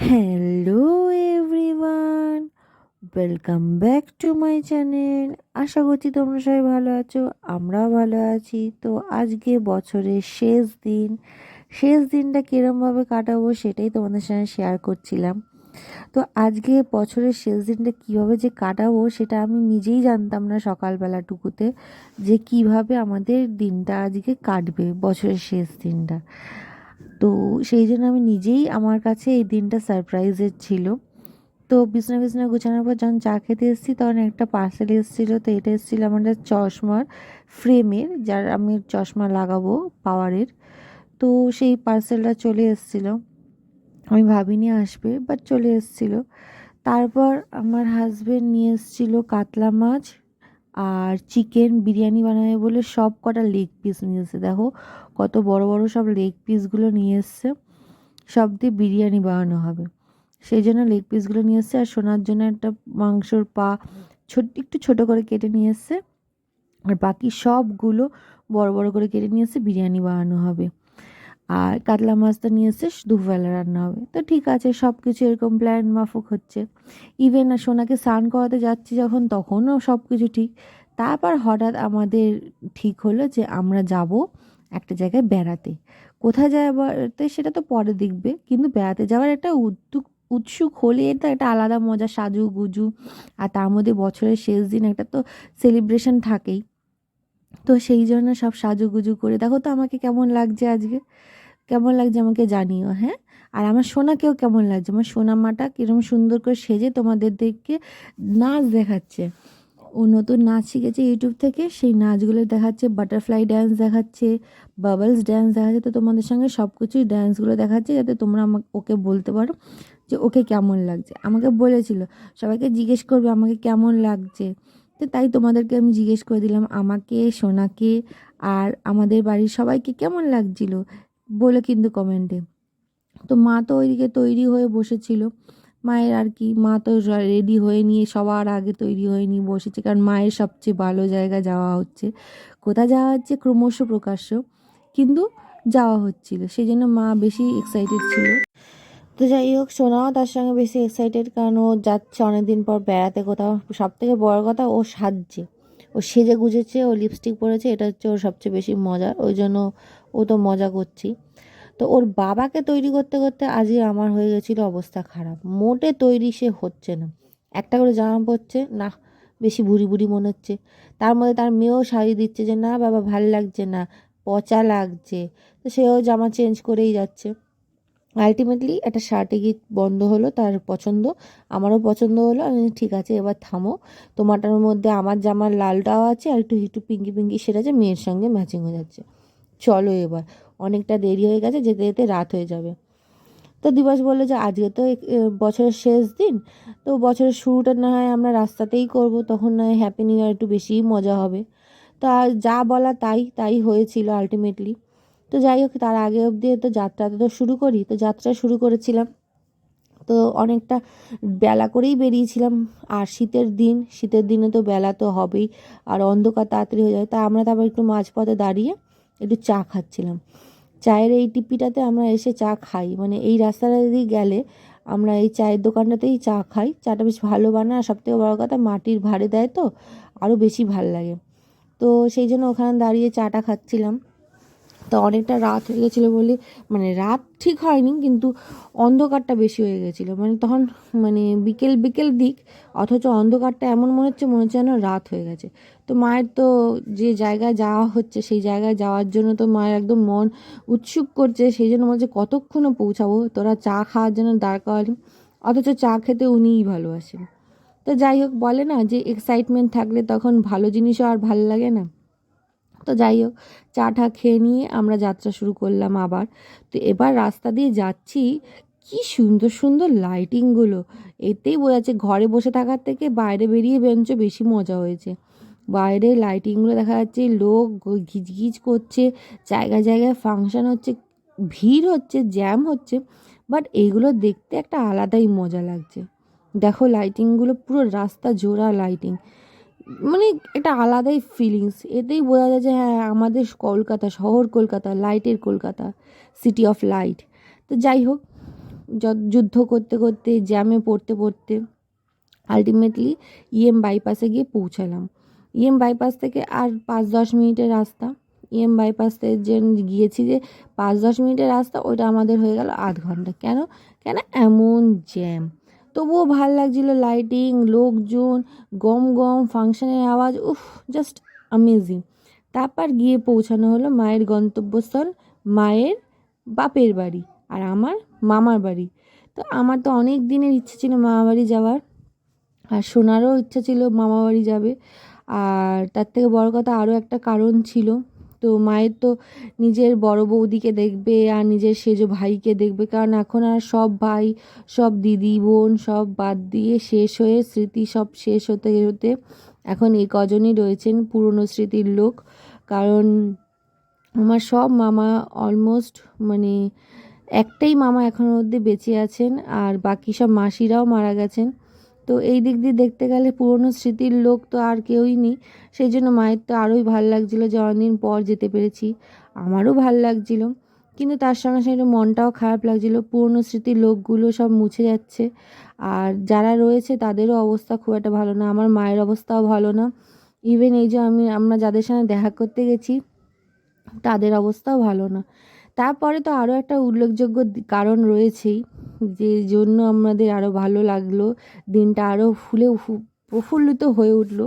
Hello everyone welcome back to my channel আশা করছি তোমরা সবাই ভালো আছো, আমরাও ভালো আছি। তো আজকে বছরের শেষ দিন। শেষ দিনটা কীরমভাবে কাটাবো সেটাই তোমাদের সঙ্গে শেয়ার করছিলাম। তো আজকে বছরের শেষ দিনটা কীভাবে যে কাটাবো সেটা আমি নিজেই জানতাম না সকালবেলাটুকুতে যে কীভাবে আমাদের দিনটা আজকে কাটবে বছরের শেষ দিনটা। তো সেই জন্য আমি নিজেই আমার কাছে এই দিনটা সারপ্রাইজের ছিল। তো বিছনা বিছনা গোছানোর পর যখন চা খেতে এসেছি, তখন একটা পার্সেল এসেছিল, তো এটা এসেছিল আমাদের চশমার ফ্রেমের যার আমি চশমা লাগাবো পাওয়ারের তো সেই পার্সেলটা চলে এসেছিল। আমি ভাবিনি আসবে বাট চলে এসেছিল। তারপর আমার হাজবেন্ড নিয়ে এসেছিল কাতলা মাছ আর চিকেন বিরিয়ানি বানাবে বলে সব কটা লেগ পিস নিয়ে এসেছে। দেখো কত বড় বড় সব লেগ পিসগুলো নিয়ে এসছে। সব দিয়ে বিরিয়ানি বানানো হবে। সেই জন্য লেগ পিসগুলো নিয়ে এসছে। আর সোনার জন্য একটা মাংসর পা ছোট, একটু ছোট করে কেটে নিয়ে এসছে। আর বাকি সবগুলো বড় বড় করে কেটে নিয়ে এসে বিরিয়ানি বানানো হবে। আর কাতলা মাছটা নিয়ে এসে দুপুরবেলা রান্না হবে। তো ঠিক আছে সব কিছু এরকম প্ল্যান মাফক হচ্ছে। ইভেন সোনাকে স্নান করাতে যাচ্ছি যখন, তখনও সব কিছু ঠিক। তারপর হঠাৎ আমাদের ঠিক হলো যে আমরা যাব একটা জায়গায় বেড়াতে। কোথায় যাওয়াতে সেটা তো পরে দেখবে, কিন্তু বেড়াতে যাওয়ার একটা উদ্যোগ, উৎসুক হলে এটা একটা আলাদা মজা সাজু গুজু আর তার মধ্যে বছরের শেষ দিন একটা তো সেলিব্রেশন থাকেই। তো সেই জন্য সব সাজুগুজু করে, দেখো তো আমাকে কেমন লাগছে আজকে। কেমন লাগছে আমাকে জানিও হ্যাঁ? আর আমার সোনাকেও কেমন লাগছে? আমার সোনা মাটা কীরকম সুন্দর করে সেজে তোমাদের তোমাদেরকে নাচ দেখাচ্ছে। ও নতুন নাচ শিখেছে ইউটিউব থেকে, সেই নাচগুলো দেখাচ্ছে, বাটারফ্লাই ড্যান্স দেখাচ্ছে, বাবলস ড্যান্স দেখাচ্ছে, তো তোমাদের সঙ্গে সব কিছুই ড্যান্সগুলো দেখাচ্ছে যাতে তোমরা আমাকে, ওকে বলতে পারো যে ওকে কেমন লাগছে। আমাকে বলেছিল, সবাইকে জিজ্ঞেস করবে আমাকে কেমন লাগছে। তো তাই তোমাদেরকে আমি জিজ্ঞেস করে দিলাম, আমাকে, সোনাকে আর আমাদের বাড়ির সবাইকে কেমন লাগছিল? বলে কিন্তু কমেন্টে। তো মা তো ওইদিকে তৈরি হয়ে বসেছিল। মায়ের আর কি, মা তো রেডি হয়ে নিয়ে সবার আগে তৈরি হয়ে নিয়ে বসেছে, কারণ মায়ের সবচেয়ে ভালো জায়গা যাওয়া হচ্ছে। কোথায় যাওয়া হচ্ছে ক্রমশ প্রকাশ্য, কিন্তু যাওয়া হচ্ছিল। সেই জন্য মা বেশি এক্সাইটেড ছিল। তো যাই হোক সোনাও তার সঙ্গে বেশি এক্সাইটেড কারণ ও যাচ্ছে অনেকদিন পর বেড়াতে কোথাও। সব থেকে বড় কথা, ও সাজছে। ও সেজে গুজেছে ও লিপস্টিক পরেছে, এটা হচ্ছে ওর সবচেয়ে বেশি মজার। ওই জন্য ও তো মজা করছি। তো ওর বাবাকে তৈরি করতে করতে আজই আমার হয়ে গেছিল অবস্থা খারাপ। মোটে তৈরি সে হচ্ছে না। একটা করে জামা পরছে, না, বেশি ভুড়ি ভুড়ি মনে হচ্ছে। তার মধ্যে তার মেয়েও শাড়ি দিচ্ছে যে, না বাবা, ভালো লাগছে না, পচা লাগছে। তো সেও জামা চেঞ্জ করেই যাচ্ছে। আলটিমেটলি একটা শার্টে গিয়ে বন্ধ হলো তার পছন্দ, আমারও পছন্দ হলো। আমি ঠিক আছে, এবার থামো। তোমারটার মধ্যে আমার জামার লালটাও আছে আর একটু একটু পিঙ্কি পিঙ্কি সেটা যে মেয়ের সঙ্গে ম্যাচিং হয়ে যাচ্ছে। চলো এবার। অনেকটা দেরি হয়ে গেছে, যেতে যেতে রাত হয়ে যাবে। তো দিবস বলল যে, আজকে তো বছরের শেষ দিন। তো বছরের শুরুটা না হয় আমরা রাস্তাতেই করব, তখন না হয় হ্যাপি নিউ ইয়ার একটু বেশিই মজা হবে। তো যা বলা তাই তাই হয়েছিল আলটিমেটলি তো যাই হোক, তার আগে অবধি তো যাত্রাটা তো শুরু করি, তো যাত্রা শুরু করেছিলাম। তো অনেকটা বেলা করেই বেরিয়েছিলাম। আর শীতের দিন, শীতের দিনে তো বেলা তো হবেই, আর অন্ধকার তাড়াতাড়ি হয়ে যায়। তা আমরা তারপর একটু মাঝপথে দাঁড়িয়ে একটু চা খাচ্ছিলাম। চায়ের এই টিপিটাতে আমরা এসে চা খাই। মানে এই রাস্তাটা দিয়ে গেলে আমরা এই চায়ের দোকানটাতেই চা খাই। চাটা বেশ ভালো বানায় আর সবথেকে বড়ো কথা মাটির ভাড়ে দেয় তো, আরও বেশি ভালো লাগে। তো সেই জন্য ওখানে দাঁড়িয়ে চাটা খাচ্ছিলাম। তো অনেকটা রাত হয়ে গেছিল বলে মানে রাত ঠিক হয়নি কিন্তু অন্ধকারটা বেশি হয়ে গেছিল। মানে তখন মানে বিকেল বিকেল দিক, অথচ অন্ধকারটা এমন মনে হচ্ছে মনে হচ্ছে যেন রাত হয়ে গেছে। তো মায়ের তো যে জায়গায় যাওয়া হচ্ছে, সেই জায়গায় যাওয়ার জন্য তো মায়ের একদম মন উৎসুক করছে, সেই জন্য বলছে কতক্ষণও পৌঁছাবো? তোরা চা খাওয়ার জন্য দাঁড় করালি। অথচ চা খেতে উনিই ভালোবাসেন। তো যাই হোক, বলে না যে এক্সাইটমেন্ট থাকলে তখন ভালো জিনিসও আর ভালো লাগে না। তো যাই হোক চা টা খেয়ে নিয়ে আমরা যাত্রা শুরু করলাম আবার। তো এবার রাস্তা দিয়ে যাচ্ছি, কি সুন্দর সুন্দর লাইটিংগুলো এতেই বোঝা যাচ্ছে ঘরে বসে থাকার থেকে বাইরে বেরিয়ে বেঞ্চ বেশি মজা হয়েছে। বাইরে লাইটিংগুলো দেখা যাচ্ছে, লোক ঘিচঘিচ করছে, জায়গায় জায়গায় ফাংশান হচ্ছে, ভিড় হচ্ছে জ্যাম হচ্ছে বাট এইগুলো দেখতে একটা আলাদাই মজা লাগছে। দেখো লাইটিংগুলো পুরো রাস্তা জোড়া লাইটিং মানে একটা আলাদাই ফিলিংস এতেই বোঝা যায় যে হ্যাঁ আমাদের কলকাতা, শহর কলকাতা লাইটের কলকাতা সিটি অফ লাইট তো যাই হোক যুদ্ধ করতে করতে জ্যামে পড়তে পড়তে আলটিমেটলি ইএম বাইপাসে গিয়ে পৌঁছালাম। ইএম বাইপাস থেকে আর পাঁচ দশ মিনিটের রাস্তা। ইএম বাইপাসে যে গিয়েছি যে পাঁচ দশ মিনিটের রাস্তা, ওইটা আমাদের হয়ে গেল আধ ঘণ্টা। কেন? কেন? এমন জ্যাম। তবুও ভালো লাগছিল লাইটিং লোকজন, গম গম ফাংশনের আওয়াজ, উফ জাস্ট অ্যামেজিং তারপর গিয়ে পৌঁছানো হলো মায়ের গন্তব্যস্থল, মায়ের বাপের বাড়ি আর আমার মামার বাড়ি। তো আমার তো অনেক দিনের ইচ্ছে ছিল মামা বাড়ি যাওয়ার। আর সোনারও ইচ্ছা ছিল মামা বাড়ি যাবে। আর তার থেকে বড় কথা আরও একটা কারণ ছিল। তো মায়ের তো নিজের বড় বৌদিকে দেখবে আর নিজের সেজ ভাইকে দেখবে। কারণ এখন আর সব ভাই, সব দিদি, বোন সব বাদ দিয়ে শেষ হয়ে স্মৃতি সব শেষ হতে হতে এখন এই কজনই রয়েছেন পুরনো স্মৃতির লোক। কারণ আমার সব মামা অলমোস্ট মানে একটাই মামা এখনও অবধি বেঁচে আছেন আর বাকি সব মাসিরাও মারা গেছেন। তো এই দিক দিয়ে দেখতে গেলে পুরনো স্মৃতির লোক তো আর কেউই নেই। সেই জন্য মায়ের তো আরোই ভালো লাগছিল যে অনেকদিন পর যেতে পেরেছি। আমারও ভালো লাগছিল। কিন্তু তার সঙ্গে সঙ্গে মনটাও খারাপ লাগছিল। পুরনো স্মৃতির লোকগুলো সব মুছে যাচ্ছে। আর যারা রয়েছে তাদেরও অবস্থা খুব একটা ভালো না। আমার মায়ের অবস্থাও ভালো না। ইভেন এই যে আমি, আমরা যাদের সঙ্গে দেখা করতে গেছি, তাদের অবস্থাও ভালো না। তারপরে তো আরও একটা উল্লেখযোগ্য কারণ রয়েছেই যে জন্য আমাদের আরও ভালো লাগল, দিনটা আরও ফুলে প্রফুল্লিত হয়ে উঠল।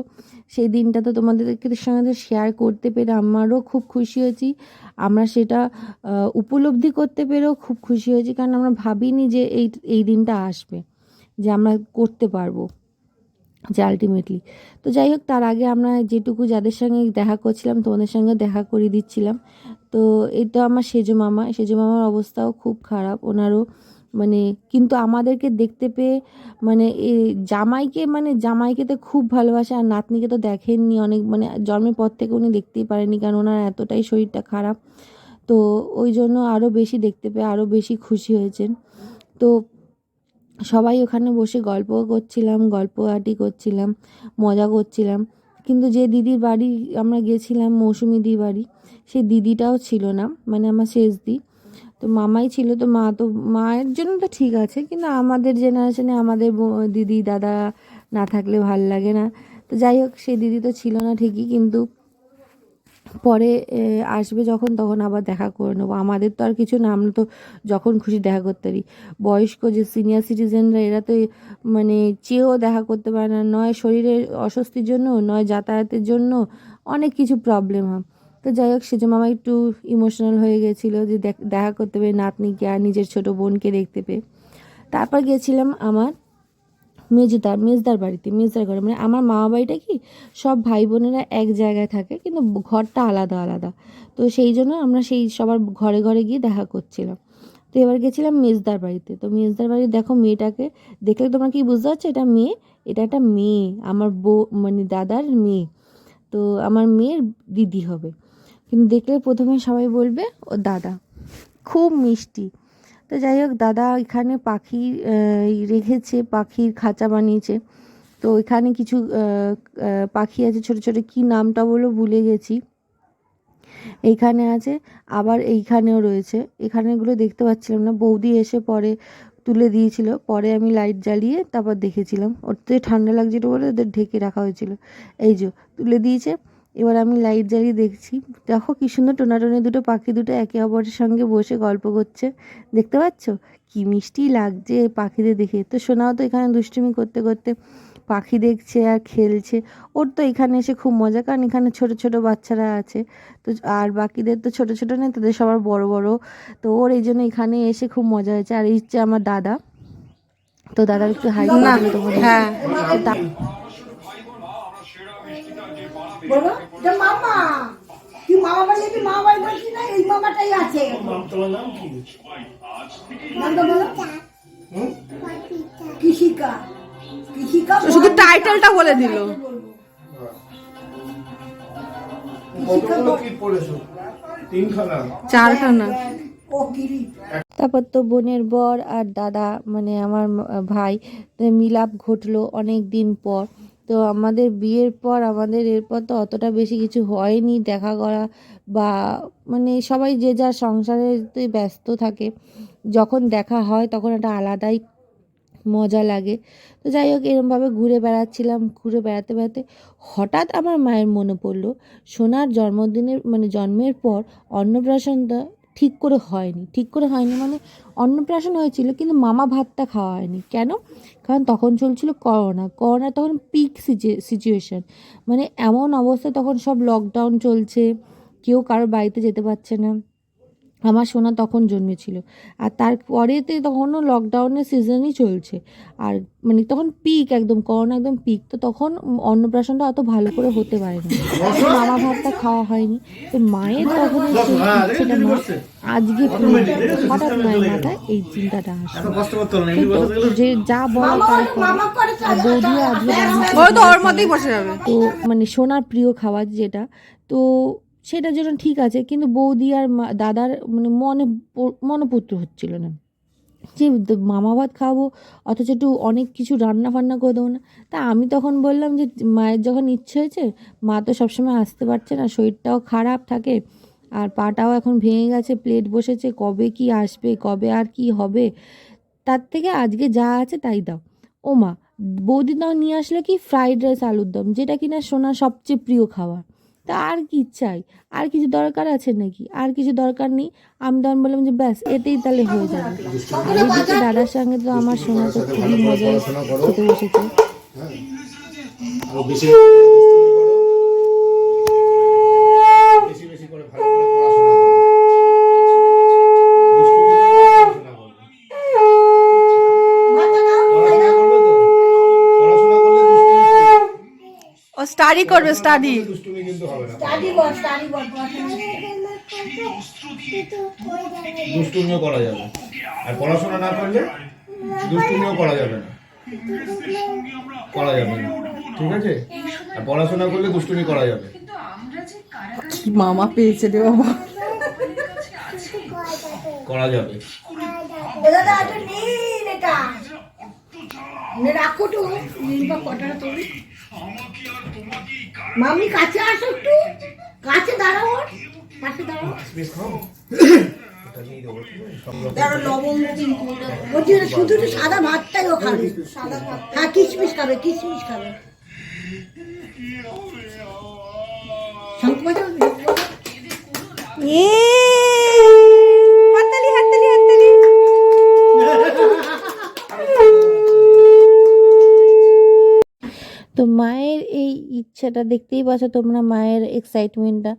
সেই দিনটা তো তোমাদেরকে সঙ্গে শেয়ার করতে পেরে আমারও খুব খুশি হয়েছি। আমরা সেটা উপলব্ধি করতে পেরেও খুব খুশি হয়েছি, কারণ আমরা ভাবিনি যে এই এই দিনটা আসবে, যে আমরা করতে পারব। যে আলটিমেটলি তো যাই হোক, তার আগে আমরা যেটুকু যাদের সঙ্গে দেখা করছিলাম, তোমাদের সঙ্গে দেখা করিয়ে দিচ্ছিলাম। তো এই তো আমার সেজো মামা। সেজো মামার অবস্থাও খুব খারাপ। ওনারও মানে কিন্তু আমাদেরকে দেখতে পেয়ে মানে এ জামাইকে মানে জামাইকে তো খুব ভালোবাসে আর নাতনিকে তো দেখেননি অনেক মানে জন্মের পর থেকে উনি দেখতেই পারেনি কারণ ওনার এতটাই শরীরটা খারাপ। তো ওই জন্য আরও বেশি দেখতে পেয়ে আরও বেশি খুশি হয়েছেন। তো সবাই ওখানে বসে গল্প করছিলাম, গল্প আটি করছিলাম, মজা করছিলাম। কিন্তু যে দিদির বাড়ি আমরা গেছিলাম, মৌসুমি দি বাড়ি সেই দিদিটাও ছিল না মানে আমার শেষ দি। তো মামাই ছিল, তো মা তো, মায়ের জন্য তো ঠিক আছে, কিন্তু আমাদের জেনারেশনে আমাদের দিদি, দাদা না থাকলে ভালো লাগে না। তো যাই হোক সেই দিদি তো ছিল না ঠিকই, কিন্তু পরে আসবে যখন, তখন আবার দেখা করে নেব। আমাদের তো আর কিছু না, আমরা তো যখন খুশি দেখা করতে পারি। বয়স্ক যে সিনিয়র সিটিজেনরা এরা তো মানে চেয়েও দেখা করতে পারে না। নয় শরীরের অস্বস্তির জন্য, নয় যাতায়াতের জন্য অনেক কিছু প্রবলেম হয়। তো যাই হোক, সেজন্য মামা একটু ইমোশনাল হয়ে গেছিল যে দেখ- করতে পেরে নাতনিকে আর নিজের ছোট বোনকে দেখতে পেয়ে। তারপর গেছিলাম আমার মেজদার মেজদার বাড়িতে, মেজদার ঘরে। মানে আমার মামা বাড়িটা কি, সব ভাই বোনেরা এক জায়গায় থাকে, কিন্তু ঘরটা আলাদা আলাদা। তো সেই জন্য আমরা সেই সবার ঘরে ঘরে গিয়ে দেখা করছিলাম। তো এবার গেছিলাম মেজদার বাড়িতে। তো মেজদার বাড়ি দেখো মেয়েটাকে দেখলে তোমরা কি বুঝতে পারছ? এটা মেয়ে, এটা একটা মেয়ে, আমার বউ মানে দাদার মেয়ে। তো আমার মেয়ের দিদি হবে। কিন্তু দেখলে প্রথমে সবাই বলবে, ও দাদা। খুব মিষ্টি। তো যাই হোক, দাদা এখানে পাখি রেখেছে, পাখির খাঁচা বানিয়েছে। তো এখানে কিছু পাখি আছে, ছোট ছোট, কি নামটা বলো ভুলে গেছি। এইখানে আছে, আবার এইখানেও রয়েছে। এখানেগুলো দেখতে পাচ্ছিলাম না, বৌদি এসে পরে তুলে দিয়েছিল। পরে আমি লাইট জ্বালিয়ে তারপর দেখেছিলাম। ওতে ঠান্ডা লাগছিল বলে ওদের ঢেকে রাখা হয়েছিল। এই যে, তুলে দিয়েছে। এবার আমি লাইট জ্বালিয়ে দেখছি। দেখো কি সুন্দর টোনাটনে দুটো পাখি দুটো একে অপরের সঙ্গে বসে গল্প করছে। দেখতে পাচ্ছ? কি মিষ্টি লাগছে পাখিদের দেখে। তো সোনাও তো এখানে দুষ্টুমি করতে করতে পাখি দেখছে আর খেলছে। ওর তো এখানে এসে খুব মজা কারণ এখানে ছোট ছোট বাচ্চারা আছে। তো আর বাকিদের তো ছোট ছোট নেই তাদের সবার বড় বড়। তো ওর এই জন্য এখানে এসে খুব মজা হয়েছে। আর এই হচ্ছে আমার দাদা। তো দাদার একটু হাই হ্যাঁ। বলো এটা মামা। তুই মামা কি মামা বলছিস না? এই মামাটাই আছে। নামটা বলো। কৃষিকা। কৃষিকা শুধু টাইটেলটা বলে দিল। কতগুলো কি পড়েছো? তিনখানা। চারখানা। তারপর তো বোনের বর আর দাদা মানে আমার ভাই মিলাপ ঘটলো অনেক দিন পর। তো আমাদের বিয়ের পর আমাদের এরপর তো অতটা বেশি কিছু হয়নি দেখা করা বা মানে সবাই যে যার সংসারেতে ব্যস্ত থাকে, যখন দেখা হয় তখন একটা আলাদাই মজা লাগে। তো যাই হোক, এরমভাবে ঘুরে বেড়াচ্ছিলাম, ঘুরে বেড়াতে বেড়াতে হঠাৎ আমার মায়ের মনে পড়ল, সোনার জন্মদিনের মানে জন্মের পর অন্নপ্রাশনটা ঠিক করে হয়নি। ঠিক করে হয়নি মানে অন্নপ্রাশন হয়েছিল, কিন্তু মামা ভাতটা খাওয়া হয়নি কেন? কারণ তখন চলছিল করোনা। করোনা তখন পিক সিচুয়েশান মানে এমন অবস্থা, তখন সব লকডাউন চলছে, কেউ কারোর বাড়িতে যেতে পারছে না। আমার সোনা তখন জন্মেছিল। আর তারপরেতে তখনও লকডাউনের সিজনই চলছে। আর মানে তখন পিক একদম করোনা একদম পিক তো তখন অন্নপ্রাশনটা অত ভালো করে হতে পারে না মামা ভাতটা খাওয়া হয়নি। তো মায়ের তখন মা আজকে। হঠাৎ মায়ের মাথায় এই চিন্তাটা আসলো। তো যে যা বলা তাই করে আর বৌদিও আজকে তো মানে সোনার প্রিয় খাবার যেটা তো সেটার জন্য ঠিক আছে, কিন্তু বৌদি আর দাদার মানে মনে মনোপুত্র হচ্ছিল না। যে মামা ভাত খাব, অথচ একটু অনেক কিছু রান্না ফান্না করে দেবো না। তা আমি তখন বললাম যে, মায়ের যখন ইচ্ছে হয়েছে, মা তো সবসময় আসতে পারছে না, শরীরটাও খারাপ থাকে, আর পাটাও এখন ভেঙে গেছে, প্লেট বসেছে, কবে কি আসবে, কবে আর কি হবে, তার থেকে আজকে যা আছে তাই দাও। ও মা বৌদি তাও নিয়ে আসলে কি, ফ্রাইড রাইস আলুর দম, যেটা কিনা সোনার সবচেয়ে প্রিয় খাবার। তা আর কি চাই? আর কিছু দরকার আছে নাকি? আর কিছু দরকার নেই? আমি তখন বললাম যে ব্যাস, এতেই তাহলে হয়ে যাবে। এইদিকে দাদার সঙ্গে তো আমার সোনা তো খুবই মজায় খেতে বসেছে। ও স্টাডি করবে স্টাডি স্টাডি বল দুষ্টুমিও করা যাবে। আর পড়াশোনা না করলে দুষ্টুমিও করা যাবে না। করা যাবে না। ঠিক আছে? আর পড়াশোনা করলে দুষ্টুমি করা যাবে। কি মামা পেয়েছে রে বাবা। করা যাবে। নীল রাখো তো। কটাটা তোলি মামি কাছে আসো একটু। কাছে দাঁড়াও ওর। কাছে দাঁড়াও। শুধু সাদা ভাতটাই ও খাবে। হ্যাঁ কিশমিশ খাবে কিশমিশ খাবে। শঙ্খ বাজাও, তো মায়ের এই ইচ্ছাটা দেখতেই পাচ্ছ তোমরা মায়ের এক্সাইটমেন্টটা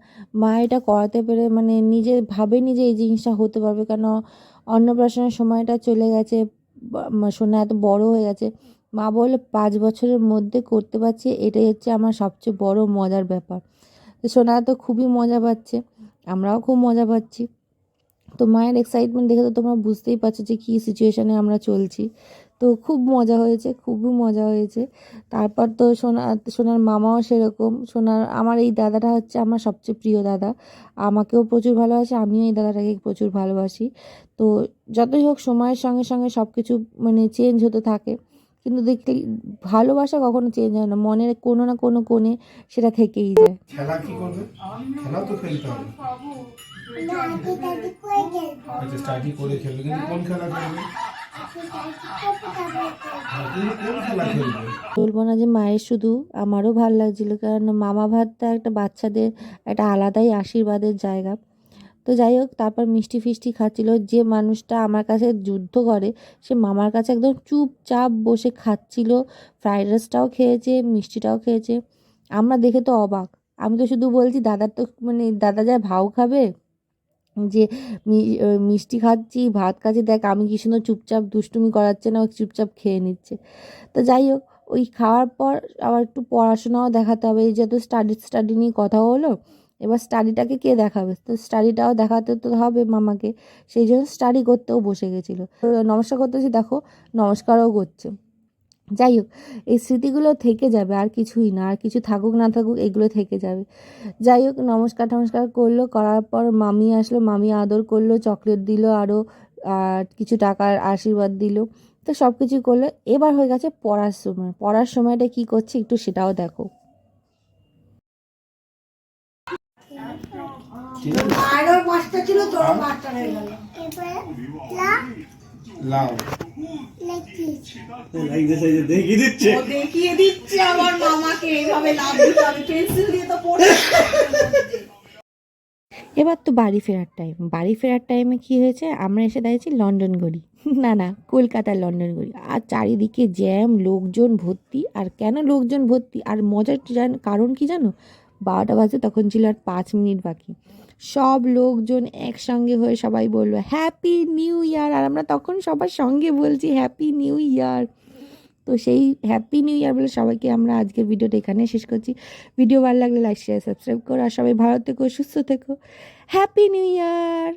মা এটা করাতে পেরে মানে নিজে ভাবেনি যে এই জিনিসটা হতে পারবে। কেন অন্নপ্রাশনের সময়টা চলে গেছে সোনা এত বড় হয়ে গেছে। মা বলে পাঁচ বছরের মধ্যে করতে পারছি, এটাই হচ্ছে আমার সবচেয়ে বড় মজার ব্যাপার। তো সোনা তো খুবই মজা পাচ্ছে, আমরাও খুব মজা পাচ্ছি। তো মায়ের এক্সাইটমেন্ট দেখে তো তোমরা বুঝতেই পারছ যে কী সিচুয়েশানে আমরা চলছি। তো খুব মজা হয়েছে খুবই মজা হয়েছে। তারপর তো সোনা সোনার মামাও সেরকম। সোনার আমার এই দাদাটা হচ্ছে আমার সবচেয়ে প্রিয় দাদা। আমাকেও প্রচুর ভালোবাসে আমিও এই দাদাটাকে প্রচুর ভালোবাসি। তো যতই হোক সময়ের সঙ্গে সঙ্গে সব কিছু মানে চেঞ্জ হতে থাকে। কিন্তু দেখতে ভালোবাসা কখনো চেঞ্জ হয় না। মনের কোনো না কোনো কোণে সেটা থেকেই যায়। খেলা কি করবে? খেলাও তো খেলতে হবে। আচ্ছা স্টাডি করে খেলবে। কিন্তু কোন খেলা খেলবে? বলব না যে মায়ের শুধু আমারও ভালো লাগছিল, কারণ মামা ভাতটা একটা বাচ্চাদের একটা আলাদাই আশীর্বাদের জায়গা। তো যাই হোক, তারপর মিষ্টি ফিষ্টি খাচ্ছিল। যে মানুষটা আমার কাছে যুদ্ধ করে, সে মামার কাছে একদম চুপচাপ বসে খাচ্ছিল। ফ্রাইড রাইসটাও খেয়েছে মিষ্টিটাও খেয়েছে। আমরা দেখে তো অবাক। আমি তো শুধু বলছি, দাদার তো মানে দাদা যা ভাও খাবে যে মিষ্টি খাচ্ছি, ভাত খাচ্ছি, দেখ আমি কি সুন্দর চুপচাপ দুষ্টুমি করাচ্ছে না, ও চুপচাপ খেয়ে নিচ্ছে। তো যাই হোক, ওই খাওয়ার পর আবার একটু পড়াশোনাও দেখাতে হবে, এই যে যেহেতু স্টাডি স্টাডি নিয়ে কথা হলো, এবার স্টাডিটাকে কে দেখাবে? তো স্টাডিটাও দেখাতে তো হবে মামাকে, সেই জন্য স্টাডি করতেও বসে গেছিল। তো নমস্কার করতেছি, দেখো, নমস্কারও করছে। যাই হোক এই স্মৃতিগুলো থেকে যাবে আর কিছুই না আর কিছু থাকুক না থাকুক এগুলো থেকে যাবে। যাই হোক নমস্কার টমস্কার করল করার পর মামি আসলো মামি আদর করল চকলেট দিল আরও আর কিছু টাকার আশীর্বাদ দিল। তো সব কিছু করল। এবার হয়ে গেছে পড়ার সময়। পড়ার সময়টা কি করছে একটু সেটাও দেখো। আর ওর পাঁচটা ছিল হয়ে লাউ দেখিয়ে দিচ্ছে। আমার মামাকে এইভাবে লাভ দিতে হবে পেন্সিল দিয়ে তো পড়ে। এবার তো বাড়ি ফেরার টাইম বাড়ি ফেরার টাইমে কি হয়েছে? আমরা এসে দাঁড়িয়েছি লন্ডন গড়ি না না কলকাতার লন্ডন গড়ি আর চারিদিকে জ্যাম লোকজন ভর্তি আর কেন লোকজন ভর্তি? আর মজার কারণ কি জানো? বারোটা বাজে তখন ছিল আর পাঁচ মিনিট বাকি। সব লোকজন একসঙ্গে হয়ে সবাই বলল হ্যাপি নিউ ইয়ার আর আমরা তখন সবার সঙ্গে বলছি হ্যাপি নিউ ইয়ার তো সেই হ্যাপি নিউ ইয়ার বলে সবাইকে আমরা আজকের ভিডিওটা এখানে শেষ করছি। ভিডিও ভালো লাগলে লাইক শেয়ার সাবস্ক্রাইব করো। আর সবাই ভালো থেকো, সুস্থ থেকো। Happy new year